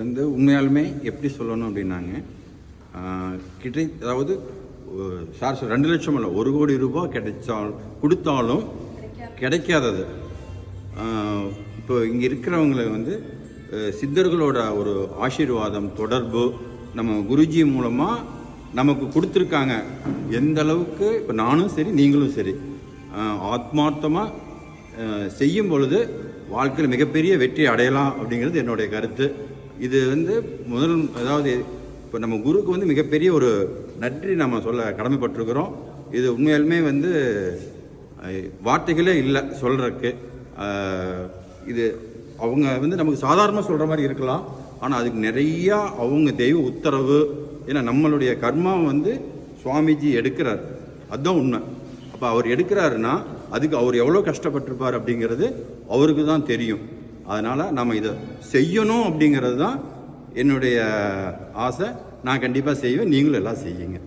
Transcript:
வந்து உண்மையாலுமே எப்படி சொல்லணும் அப்படின்னாங்க கிட்ட அதாவது சார் ரெண்டு லட்சம் இல்லை ஒரு கோடி ரூபாய் கிடைச்சால் கொடுத்தாலும் கிடைக்காதது. இப்போ இங்கே இருக்கிறவங்களை வந்து சித்தர்களோட ஒரு ஆசீர்வாதம் தொடர்பு நம்ம குருஜி மூலமாக நமக்கு கொடுத்துருக்காங்க. எந்த அளவுக்கு இப்போ நானும் சரி நீங்களும் சரி ஆத்மார்த்தமாக செய்யும் பொழுது வாழ்க்கையில் மிகப்பெரிய வெற்றி அடையலாம் அப்படிங்கிறது என்னுடைய கருத்து. இது வந்து முதல் அதாவது இப்போ நம்ம குருக்கு வந்து மிகப்பெரிய ஒரு நன்றி நம்ம சொல்ல கடமைப்பட்டிருக்கிறோம். இது உண்மையாலுமே வந்து வார்த்தைகளே இல்லை சொல்கிறதுக்கு இது அவங்க வந்து நமக்கு சாதாரணமாக சொல்கிற மாதிரி இருக்கலாம். ஆனால் அதுக்கு நிறையா அவங்க தெய்வ உத்தரவு ஏன்னா நம்மளுடைய கர்மா வந்து சுவாமிஜி எடுக்கிறார். அதுதான் உண்மை. அப்போ அவர் எடுக்கிறாருன்னா அதுக்கு அவர் எவ்வளோ கஷ்டப்பட்டிருப்பார் அப்படிங்கிறது அவருக்கு தான் தெரியும். அதனால் நம்ம இதை செய்யணும் அப்படிங்கிறது தான் என்னுடைய ஆசை. நான் கண்டிப்பாக செய்வேன். நீங்களும் எல்லாம் செய்யுங்க.